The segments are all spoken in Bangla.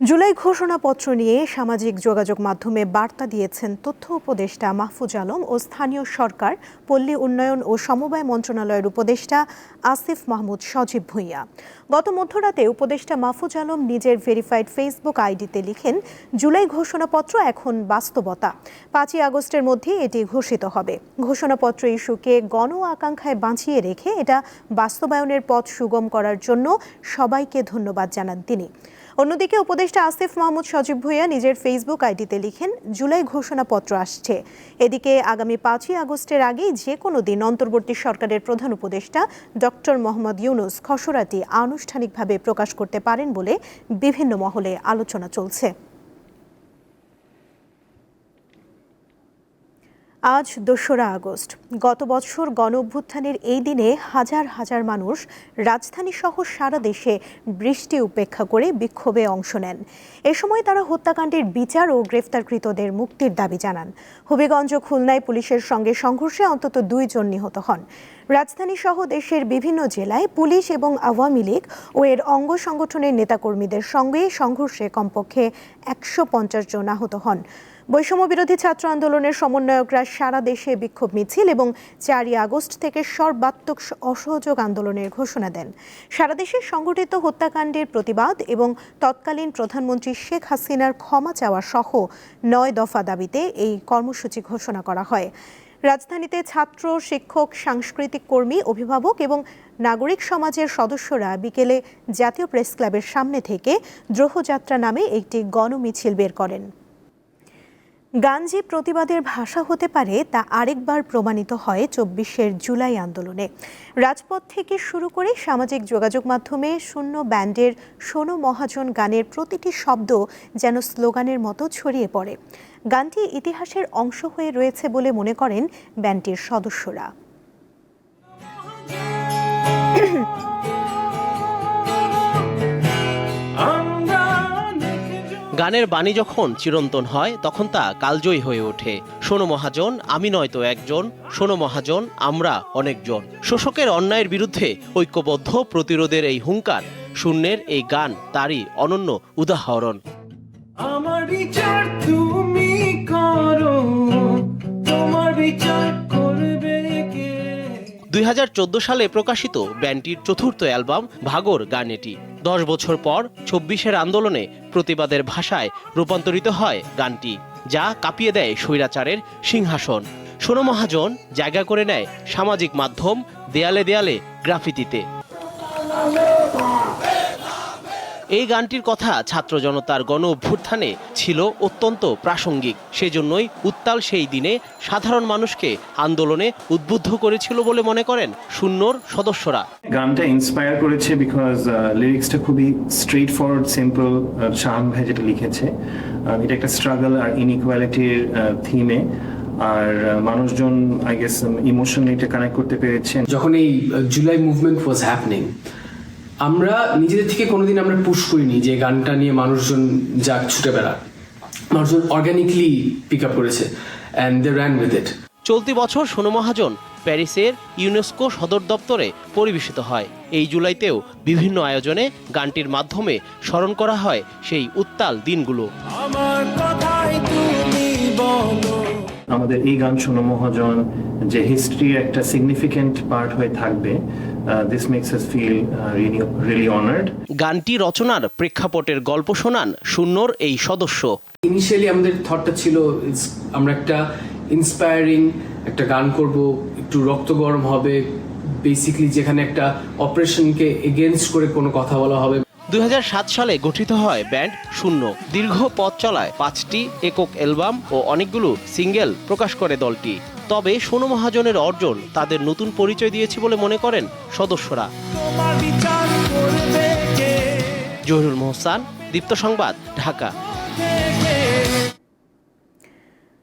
জুলাই ঘোষণাপত্র নিয়ে সামাজিক যোগাযোগ মাধ্যমে বার্তা দিয়েছেন তথ্য উপদেষ্টা মাহফুজ আলম ও স্থানীয় সরকার, পল্লী উন্নয়ন ও সমবায় মন্ত্রণালয়ের উপদেষ্টা আসিফ মাহমুদ সজীব ভূঁইয়া। গত মধ্যরাতে উপদেষ্টা মাহফুজ আলম নিজের ভেরিফাইড ফেসবুক আইডিতে লিখেন, জুলাই ঘোষণাপত্র এখন বাস্তবতা। পাঁচই আগস্টের মধ্যে এটি ঘোষিত হবে। ঘোষণাপত্র ইস্যুকে গণ আকাঙ্ক্ষায় বাঁচিয়ে রেখে এটা বাস্তবায়নের পথ সুগম করার জন্য সবাইকে ধন্যবাদ জানান তিনি। অন্যদিকে উপদেষ্টা আসিফ মাহমুদ সজীব ভুইয়া নিজের ফেসবুক আইডিতে লিখেন, জুলাই ঘোষণাপত্র আসছে। এদিকে আগামী পাঁচই আগস্টের আগেই যে কোনো দিন অন্তর্বর্তী সরকারের প্রধান উপদেষ্টা ডক্টর মোহাম্মদ ইউনুস খসড়াটি আনুষ্ঠানিকভাবে প্রকাশ করতে পারেন বলে বিভিন্ন মহলে আলোচনা চলছে। আজ দোসরা আগস্ট। গত বছর গণ অভ্যুত্থানের এই দিনে হাজার হাজার মানুষ রাজধানী সহ সারা দেশে বৃষ্টি উপেক্ষা করে বিক্ষোভে অংশ নেন। এ সময় তারা হত্যাকাণ্ডের বিচার ও গ্রেফতারকৃতদের মুক্তির দাবি জানান। হবিগঞ্জ খুলনায় পুলিশের সঙ্গে সংঘর্ষে অন্তত দুইজন নিহত হন। রাজধানী সহ দেশের বিভিন্ন জেলায় পুলিশ এবং আওয়ামী লীগ ও এর অঙ্গ সংগঠনের নেতাকর্মীদের সঙ্গে সংঘর্ষে কমপক্ষে একশো পঞ্চাশ জন আহত হন। বৈষম্য বিরোধী ছাত্র আন্দোলনের সমন্বয়করা সারা দেশে বিক্ষোভ মিছিল এবং চারই আগস্ট থেকে সর্বাত্মক অসহযোগ আন্দোলনের ঘোষণা দেন। সারা দেশে সংঘটিত হত্যাকাণ্ডের প্রতিবাদ এবং তৎকালীন প্রধানমন্ত্রী শেখ হাসিনার ক্ষমা চাওয়া সহ নয় দফা দাবিতে এই কর্মসূচি ঘোষণা করা হয়। রাজধানীতে ছাত্র, শিক্ষক, সাংস্কৃতিক কর্মী, অভিভাবক এবং নাগরিক সমাজের সদস্যরা বিকেলে জাতীয় প্রেস ক্লাবের সামনে থেকে দ্রোহযাত্রা নামে একটি গণমিছিল বের করেন। গান যে প্রতিবাদের ভাষা হতে পারে তা আরেকবার প্রমাণিত হয় চব্বিশের জুলাই আন্দোলনে। রাজপথ থেকে শুরু করে সামাজিক যোগাযোগ মাধ্যমে শূন্য ব্যান্ডের সোনো মহাজন গানের প্রতিটি শব্দ যেন স্লোগানের মতো ছড়িয়ে পড়ে। গানটি ইতিহাসের অংশ হয়ে রয়েছে বলে মনে করেন ব্যান্ডটির সদস্যরা। গানের বাণী যখন চিরন্তন হয় তখন তা কালজয়ী হয়ে ওঠে। শোনো মহাজন আমি নয়তো একজন। শোনো মহাজন আমরা অনেকজন। শোষকের অন্যায়ের বিরুদ্ধে ঐক্যবদ্ধ প্রতিরোধের এই হুঙ্কার শূন্যের এই গান তারই অনন্য উদাহরণ। আমার বিচার তুমি করো তোমার বিচার করবে দুই সালে প্রকাশিত ব্যান্ডটির চতুর্থ অ্যালবাম ভাগর গান এটি। দশ বছর পর চব্বিশের আন্দোলনে প্রতিবাদের ভাষায় রূপান্তরিত হয় গানটি, যা কাঁপিয়ে দেয় স্বৈরাচারের সিংহাসন। সোনো মহাজন জায়গা করে নেয় সামাজিক মাধ্যম দেয়ালে দেয়ালে গ্রাফিতিতে। এই গানটির কথা ছাত্র জনতার গণ অভ্যুত্থানে ছিল অত্যন্ত প্রাসঙ্গিক। সেজন্যই উত্তাল সেই দিনে সাধারণ মানুষকে আন্দোলনে উদ্বুদ্ধ করেছিল বলে মনে করেন শূন্যর সদস্যরা। গানটা ইন্সপায়ার করেছে বিকজ লিরিক্সটা খুবই স্ট্রেট ফরওয়ার্ড সিম্পল শাহান ভাই যেটা লিখেছে। এটা একটা স্ট্রাগল আর ইনইকুয়ালিটির থিমে আর মানুষজন আই গেস ইমোশনালি এটা কানেক্ট করতে পেরেছেন। যখন এই জুলাই মুভমেন্ট ওয়াজ হ্যাপনিং আমরা নিজেদের থেকে কোনোদিন আমরা পুশ করিনি যে গানটা নিয়ে মানুষজন যাক ছুটে বেড়া মানুষজন অর্গানিকলি পিক আপ করেছে and they ran with it চলতি বছর সোনু মহাজন প্যারিসের ইউনেস্কো সদর দপ্তরে পরিবেশিত হয়। এই জুলাইতেও বিভিন্ন আয়োজনে গানটির মাধ্যমে স্মরণ করা হয় সেই উত্তাল দিনগুলো। আমার কথাই তুমি বলো আমাদের এই গান শোনো মহাজন যে হিস্ট্রির একটা সিগনিফিকেন্ট পার্ট হয়ে থাকবে this makes us feel really honoured গানটি রচনার প্রেক্ষাপটের গল্প শোনান শূন্যর এই সদস্য। ইনিশিয়ালি আমাদের থটটা ছিল আমরা একটা ইন্সপায়ারিং একটা গান করব একটু রক্ত গরম হবে বেসিক্যালি যেখানে একটা অপারেশনকে এগেনস্ট করে কোনো কথা বলা হবে। দুই হাজার সাত সালে গঠিত হয় ব্যান্ড শূন্য। দীর্ঘ পথ চলায় পাঁচটি একক অ্যালবাম ও অনেকগুলো সিঙ্গেল প্রকাশ করে দলটি। তবে সোনু মহাজনের অর্জন তাদের নতুন পরিচয় দিয়েছে বলে মনে করেন সদস্যরা। জহিরুল মোহসান, দীপ্ত সংবাদ, ঢাকা।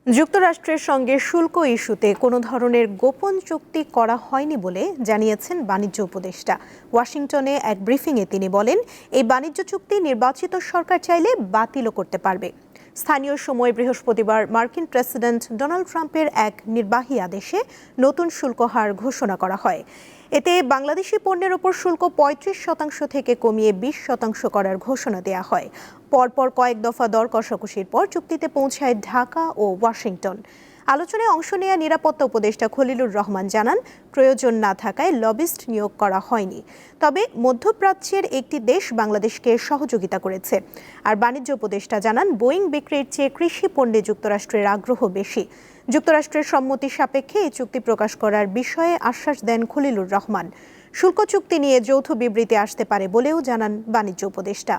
যুক্তরাষ্ট্রের সঙ্গে শুল্ক ইস্যুতে কোনো ধরনের গোপন চুক্তি করা হয়নি বলে জানিয়েছেন বাণিজ্য উপদেষ্টা। ওয়াশিংটনে এক ব্রিফিংয়ে তিনি বলেন, এই বাণিজ্য চুক্তি নির্বাচিত সরকার চাইলে বাতিলও করতে পারবে। স্থানীয় সময় বৃহস্পতিবার মার্কিন প্রেসিডেন্ট ডোনাল্ড ট্রাম্পের এক নির্বাহী আদেশে নতুন শুল্ক হার ঘোষণা করা হয়। এতে বাংলাদেশি পণ্যের ওপর শুল্ক পঁয়ত্রিশ শতাংশ থেকে কমিয়ে বিশ শতাংশ করার ঘোষণা দেওয়া হয়। পরপর কয়েক দফা দর কষাকষির পর চুক্তিতে পৌঁছায় ঢাকা ও ওয়াশিংটন। আলোচনায় অংশ নেওয়া নিরাপত্তা উপদেষ্টা খলিলুর রহমান জানান, প্রয়োজন না থাকায় লবিস্ট নিয়োগ করা হয়নি। তবে মধ্যপ্রাচ্যের একটি দেশ বাংলাদেশকে সহযোগিতা করেছে। আর বাণিজ্য উপদেষ্টা জানান, বোয়িং বিক্রির চেয়ে কৃষি পণ্যে যুক্তরাষ্ট্রের আগ্রহ বেশি। যুক্তরাষ্ট্রের সম্মতি সাপেক্ষে এই চুক্তি প্রকাশ করার বিষয়ে আশ্বাস দেন খলিলুর রহমান। শুল্ক চুক্তি নিয়ে যৌথ বিবৃতি আসতে পারে বলেও জানান বাণিজ্য উপদেষ্টা।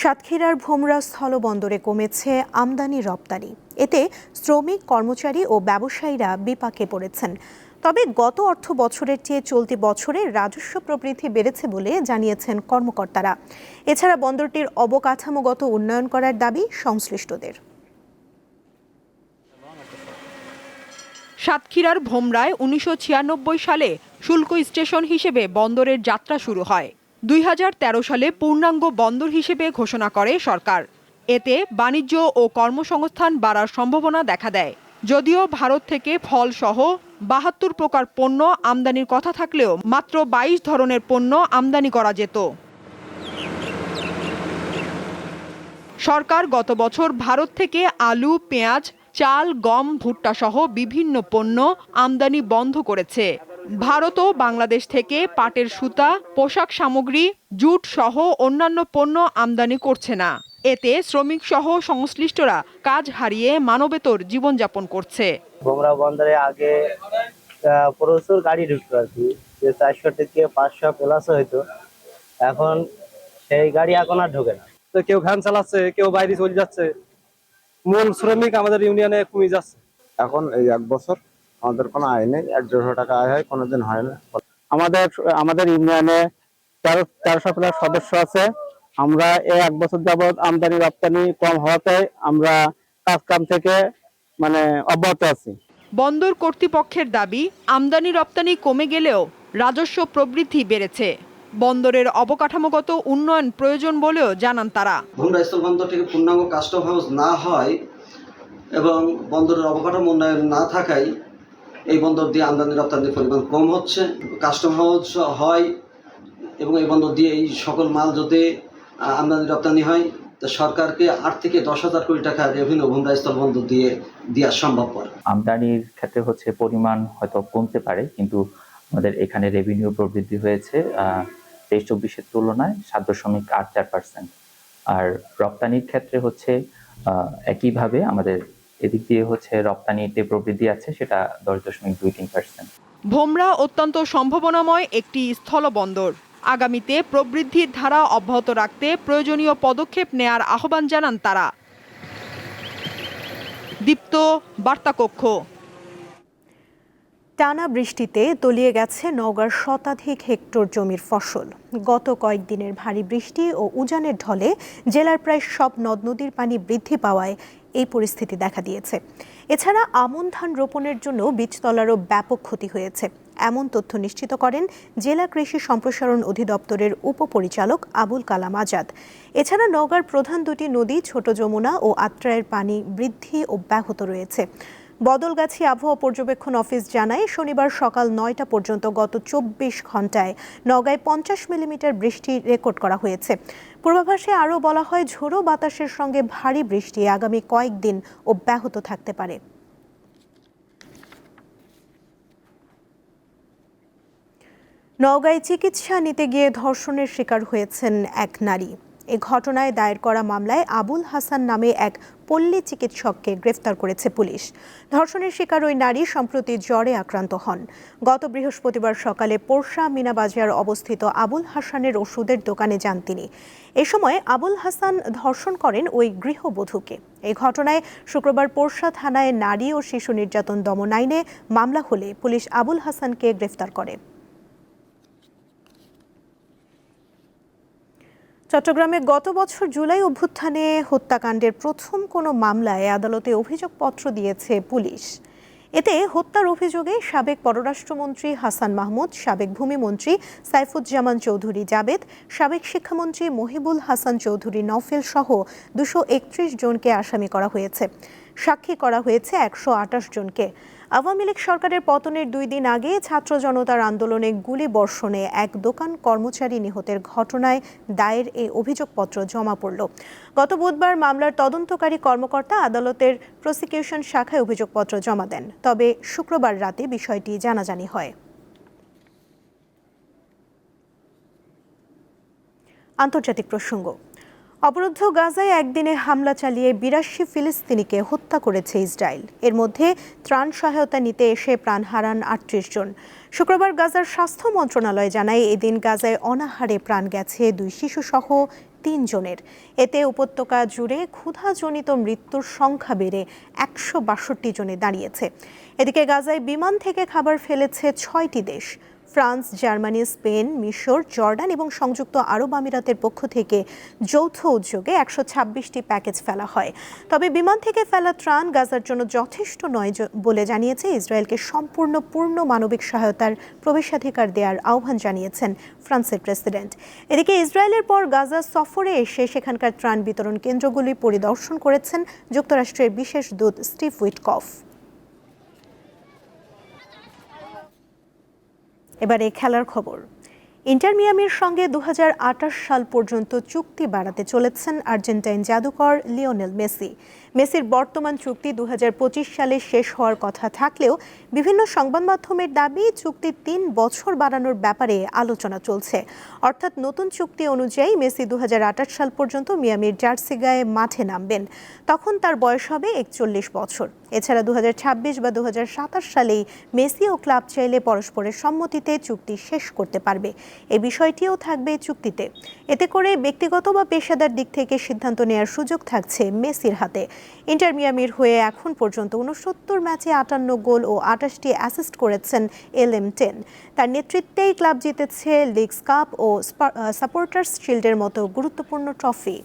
সাতক্ষীরার ভোমরা স্থলবন্দরে কমেছে আমদানি রপ্তানি। এতে শ্রমিক, কর্মচারী ও ব্যবসায়ীরা বিপাকে পড়েছেন। তবে গত অর্থ বছরের চেয়ে চলতি বছরে রাজস্ব প্রবৃদ্ধি বেড়েছে বলে জানিয়েছেন কর্মকর্তারা। এছাড়া বন্দরটির অবকাঠামোগত উন্নয়ন করার দাবি সংশ্লিষ্টদের। সাতক্ষীরার ভোমরায় উনিশশো ছিয়ানব্বই সালে শুল্ক স্টেশন হিসেবে বন্দরের যাত্রা শুরু হয়। দুই হাজার তেরো সালে পূর্ণাঙ্গ বন্দর হিসেবে ঘোষণা করে সরকার। এতে বাণিজ্য ও কর্মসংস্থান বাড়ার সম্ভাবনা দেখা দেয়। যদিও ভারত থেকে ফলসহ বাহাত্তর প্রকার পণ্য আমদানির কথা থাকলেও মাত্র বাইশ ধরনের পণ্য আমদানি করা যেত। সরকার গত বছর ভারত থেকে আলু, পেঁয়াজ, চাল, গম ভুট্টা সহ বিভিন্ন পণ্য আমদানি বন্ধ করেছে। ভারতও বাংলাদেশ থেকে পাটের সুতা পোশাক সামগ্রী জুট সহ অন্যান্য পণ্য আমদানি করছে না। এতে শ্রমিক সহ সংশ্লিষ্টরা কাজ হারিয়ে মানবেতর জীবনযাপন করছে। গোমরা বন্দরে আগে আহ, প্রচুর গাড়ি ঢুকতো আর কি যে চারশো থেকে পাঁচশো প্লাস হইতো। এখন সেই গাড়ি এখন আর ঢোকে না। তো কেউ ভ্যান চালাচ্ছে কেউ বাইরে চলে যাচ্ছে। মূল শ্রমিক আমাদের ইউনিয়নে কমে যাচ্ছে। এখন এই এক বছর আমাদের কোনো আয় নেই এক দেড়শো টাকা আয় হয় কোনোদিন হয় না। আমাদের আমাদের ইউনিয়নে তেরো তেরোশো প্লাস সদস্য আছে। আমরা এই এক বছর যাবৎ আমদানি রপ্তানি কম হওয়াতে আমরা কাজ কাম থেকে মানে অব্যাহত আছি। বন্দর কর্তৃপক্ষের দাবি আমদানি রপ্তানি কমে গেলেও রাজস্ব প্রবৃদ্ধি বেড়েছে। বন্দরের অবকাঠামোগত উন্নয়ন প্রয়োজন বলেও জানান তারা। ভোমরা স্থল বন্দর থেকে পূর্ণাঙ্গ কাস্টম হাউস না হয় এবং বন্দরের অবকাঠামো উন্নয়ন না থাকায় এই বন্দর দিয়ে আমদানি রপ্তানির পরিমাণ কম হচ্ছে কাস্টম হাউস হয় এবং এই বন্দর দিয়ে এই সকল মাল আহ, আমদানি রপ্তানি হয় তো সরকারকে আট থেকে দশ হাজার কোটি টাকা রেভিনিউ ভোমরা স্থল বন্দর দিয়ে দেওয়া সম্ভবপর। আমদানির ক্ষেত্রে হচ্ছে পরিমাণ হয়তো কমতে পারে কিন্তু আমাদের এখানে রেভিনিউ প্রবৃদ্ধি হয়েছে তেইশ চব্বিশের তুলনায় সাত দশমিক আট চার পার্সেন্ট আর রপ্তানির ক্ষেত্রে হচ্ছে একইভাবে আমাদের এদিক দিয়ে হচ্ছে রপ্তানিতে প্রবৃদ্ধি আছে সেটা দশ দশমিক দুই তিন পার্সেন্ট ভোমরা অত্যন্ত সম্ভাবনাময় একটি স্থলবন্দর। আগামীতে প্রবৃদ্ধির ধারা অব্যাহত রাখতে প্রয়োজনীয় পদক্ষেপ নেয়ার আহ্বান জানান তারা। দীপ্ত বার্তাকক্ষ। টানা বৃষ্টিতে তলিয়ে গেছে নওগাঁর শতাধিক হেক্টর জমির ফসল। গত কয়েকদিনের ভারী বৃষ্টি ও উজানের ঢলে জেলার প্রায় সব নদ নদীর পানি বৃদ্ধি পাওয়ায় এই পরিস্থিতি দেখা দিয়েছে। এছাড়া আমন ধান রোপণের জন্য বীজতলারও ব্যাপক ক্ষতি হয়েছে। এমন তথ্য নিশ্চিত করেন জেলা কৃষি সম্প্রসারণ অধিদপ্তরের উপপরিচালক আবুল কালাম আজাদ। এছাড়া নওগাঁর প্রধান দুটি নদী, ছোট যমুনা ও আত্রায়ের পানি বৃদ্ধি অব্যাহত রয়েছে। বদলগাছি আবহাওয়া পর্যবেক্ষণ অফিস জানায়, শনিবার সকাল নয়টা পর্যন্ত গত চব্বিশ ঘন্টায় নগায় পঞ্চাশ মিলিমিটার বৃষ্টি রেকর্ড করা হয়েছে। পূর্বাভাসে আরও বলা হয়, ঝোড়ো বাতাসের সঙ্গে ভারী বৃষ্টি আগামী কয়েকদিন অব্যাহত থাকতে পারে। নওগাঁয় চিকিৎসা নিতে গিয়ে ধর্ষণের শিকার হয়েছেন এক নারী। এ ঘটনায় দায়ের করা মামলায় আবুল হাসান নামে এক পল্লী চিকিৎসককে গ্রেফতার করেছে পুলিশ। ধর্ষণের শিকার ওই নারী সম্প্রতি জ্বরে আক্রান্ত হন। গত বৃহস্পতিবার সকালে পোরশা মিনাবাজার অবস্থিত আবুল হাসানের ওষুধের দোকানে যান তিনি। এ সময় আবুল হাসান ধর্ষণ করেন ওই গৃহবধূকে। এই ঘটনায় শুক্রবার পোরশা থানায় নারী ও শিশু নির্যাতন দমন আইনে মামলা হলে পুলিশ আবুল হাসানকে গ্রেফতার করে। চট্টগ্রামে গত বছর জুলাই অভ্যুত্থানে হত্যাকাণ্ডের প্রথম কোনো মামলায় আদালতে অভিযোগপত্র দিয়েছে পুলিশ। এতে হত্যার অভিযোগে সাবেক পররাষ্ট্রমন্ত্রী হাসান মাহমুদ, সাবেক ভূমিমন্ত্রী সাইফুজ্জামান চৌধুরী জাবেদ, সাবেক শিক্ষামন্ত্রী মহিবুল হাসান চৌধুরী নফেল সহ দুশো একত্রিশ জনকে আসামি করা হয়েছে। সাক্ষী করা হয়েছে একশো আটাশ জনকে। আওয়ামী লীগ সরকারের পতনের দুই দিন আগে ছাত্র জনতার আন্দোলনে গুলি বর্ষণে এক দোকান কর্মচারী নিহতের ঘটনায় দায়ের এই অভিযোগপত্র জমা পড়ল। গত বুধবার মামলার তদন্তকারী কর্মকর্তা আদালতের প্রসিকিউশন শাখায় অভিযোগপত্র জমা দেন। তবে শুক্রবার রাতে বিষয়টি জানাজানি হয়। আন্তর্জাতিক প্রসঙ্গ। অবরুদ্ধ গাজায় একদিনে হামলা চালিয়ে বিরাশি ফিলিস্তিনিকে হত্যা করেছে ইসরায়েল। এর মধ্যে ত্রাণ সহায়তা নিতে এসে প্রাণ হারান আটত্রিশ জন। শুক্রবার গাজার স্বাস্থ্য মন্ত্রণালয় জানায়, এদিন গাজায় অনাহারে প্রাণ গেছে দুই শিশুসহ তিনজনের এতে উপত্যকা জুড়ে ক্ষুধাজনিত মৃত্যুর সংখ্যা বেড়ে একশো বাষট্টি জনে দাঁড়িয়েছে। এদিকে গাজায় বিমান থেকে খাবার ফেলেছে ছয়টি দেশ। ফ্রান্স, জার্মানি, স্পেন, মিশর, জর্ডান এবং সংযুক্ত আরব আমিরাতের পক্ষ থেকে যৌথ উদ্যোগে একশো ছাব্বিশটি প্যাকেজ ফেলা হয়। তবে বিমান থেকে ফেলা ত্রাণ গাজার জন্য যথেষ্ট নয় বলে জানিয়েছে ইসরায়েলকে সম্পূর্ণ পূর্ণ মানবিক সহায়তার প্রবেশাধিকার দেওয়ার আহ্বান জানিয়েছেন ফ্রান্সের প্রেসিডেন্ট। এদিকে ইসরায়েলের পর গাজা সফরে এসে সেখানকার ত্রাণ বিতরণ কেন্দ্রগুলি পরিদর্শন করেছেন যুক্তরাষ্ট্রের বিশেষ দূত স্টিভ উইটকফ। এবারে খেলার খবর। ইন্টার মিয়ামির সঙ্গে দু হাজার আঠাশ সাল পর্যন্ত চুক্তি বাড়াতে চলেছেন আর্জেন্টাইন জাদুকর লিওনেল মেসি। মেসির বর্তমান চুক্তি দু হাজার পঁচিশ সালে শেষ হওয়ার কথা থাকলেও বিভিন্ন সংবাদ মাধ্যমের দাবি, চুক্তি তিন বছর বাড়ানোর ব্যাপারে আলোচনা চলছে। অর্থাৎ নতুন চুক্তি অনুযায়ী মেসি দু হাজার আটাশ সাল পর্যন্ত মিয়ামির জার্সি গায়ে মাঠে নামবেন। তখন তার বয়স হবে একচল্লিশ বছর। এছাড়া দু হাজার ছাব্বিশ বা দু হাজার সাতাশ সালেই মেসি ও ক্লাব চাইলে পরস্পরের সম্মতিতে চুক্তি শেষ করতে পারবে। এই বিষয়টিও থাকবে চুক্তিতে। এতে করে ব্যক্তিগত বা পেশাদার দিক থেকে সিদ্ধান্ত নেওয়ার সুযোগ থাকছে মেসির হাতে। ইন্টার মিয়ামির হয়ে এখন পর্যন্ত উনসত্তর ম্যাচে আটান্ন গোল ও আটাশটি অ্যাসিস্ট করেছেন এল এম টেন। তার নেতৃত্বেই ক্লাব জিতেছে লিগস কাপ ও সাপোর্টার্স শিল্ডের মতো গুরুত্বপূর্ণ ট্রফি।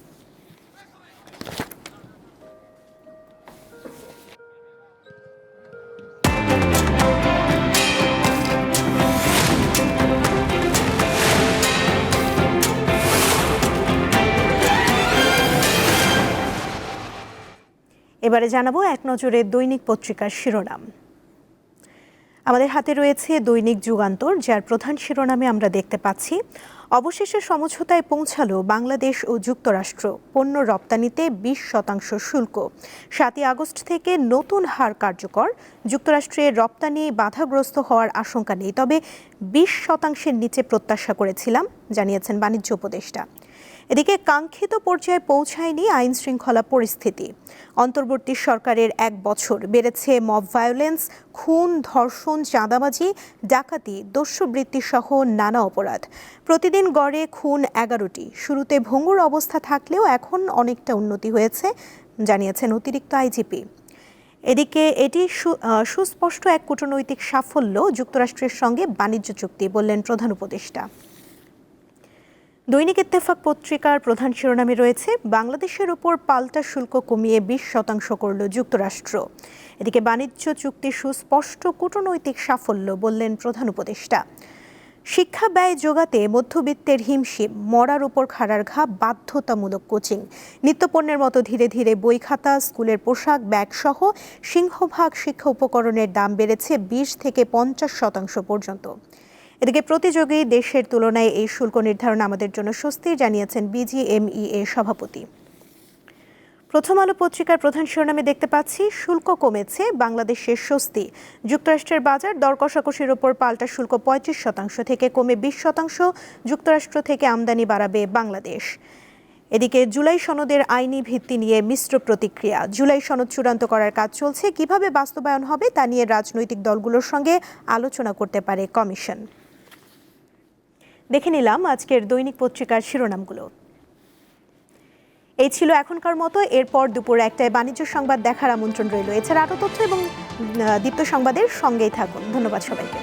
এবারে জানাব এক নজরে দৈনিক পত্রিকার শিরোনাম। আমাদের হাতে রয়েছে দৈনিক যুগান্তর, যার প্রধান শিরোনামে আমরা দেখতে পাচ্ছি, অবশেষে সমঝোতায় পৌঁছালো বাংলাদেশ ও যুক্তরাষ্ট্র। পণ্য রপ্তানিতে বিশ শতাংশ শুল্ক। সাতই আগস্ট থেকে নতুন হার কার্যকর। যুক্তরাষ্ট্রের রপ্তানি বাধাগ্রস্ত হওয়ার আশঙ্কা নেই, তবে বিশ শতাংশের নিচে প্রত্যাশা করেছিলাম, জানিয়েছেন বাণিজ্য উপদেষ্টা। এদিকে কাঙ্ক্ষিত পর্যায়ে পৌঁছায়নি আইন শৃঙ্খলা পরিস্থিতি। অন্তর্বর্তী সরকারের এক বছর বেড়েছে মব ভায়োলেন্স, খুন, ধর্ষণ, চাঁদাবাজি, ডাকাতি, দস্যুবৃত্তি সহ নানা অপরাধ। প্রতিদিন গড়ে খুন এগারোটি। শুরুতে ভঙ্গুর অবস্থা থাকলেও এখন অনেকটা উন্নতি হয়েছে, জানিয়েছেন অতিরিক্ত আইজিপি। এদিকে এটি সুস্পষ্ট এক কূটনৈতিক সাফল্য যুক্তরাষ্ট্রের সঙ্গে বাণিজ্য চুক্তি, বললেন প্রধান উপদেষ্টা। দৈনিক ইত্তেফাক পত্রিকার প্রধান শিরোনামে রয়েছে, বাংলাদেশের উপর পাল্টা শুল্ক কমিয়ে বিশ শতাংশ করল যুক্তরাষ্ট্র। এদিকে বাণিজ্য চুক্তি সুস্পষ্ট কূটনৈতিক সাফল্য বললেন প্রধান উপদেষ্টা। শিক্ষা ব্যয় যোগাতে মধ্যবিত্তের হিমশিম, মরার উপর খাড়ার ঘা, বাধ্যতামূলক কোচিং। নিত্যপণ্যের মতো ধীরে ধীরে বই খাতা, স্কুলের পোশাক ব্যাগ সহ সিংহভাগ শিক্ষা উপকরণের দাম বেড়েছে বিশ থেকে পঞ্চাশ শতাংশ পর্যন্ত। এদিকে প্রতিযোগী দেশের তুলনায় এই শুল্ক নির্ধারণ আমাদের জন্য স্বস্তি জানিয়েছেন বিজিএমইএ সভাপতি। প্রথম আলো পত্রিকার প্রধান শিরোনামে দেখতে পাচ্ছি, শুল্ক কমেছে, বাংলাদেশের স্বস্তি। যুক্তরাষ্ট্রের বাজার দর কষাকষির ওপর পাল্টা শুল্ক পঁয়ত্রিশ শতাংশ থেকে কমে বিশ শতাংশ, যুক্তরাষ্ট্র থেকে আমদানি বাড়াবে বাংলাদেশ। এদিকে জুলাই সনদের আইনি ভিত্তি নিয়ে মিশ্র প্রতিক্রিয়া। জুলাই সনদ চূড়ান্ত করার কাজ চলছে, কীভাবে বাস্তবায়ন হবে তা নিয়ে রাজনৈতিক দলগুলোর সঙ্গে আলোচনা করতে পারে কমিশন। দেখে নিলাম আজকের দৈনিক পত্রিকার শিরোনামগুলো। এই ছিল এখনকার মতো, এরপর দুপুর একটায় বাণিজ্য সংবাদ দেখার আমন্ত্রণ রইল। এছাড়া আরও তথ্য এবং দীপ্ত সংবাদের সঙ্গেই থাকুন। ধন্যবাদ সবাইকে।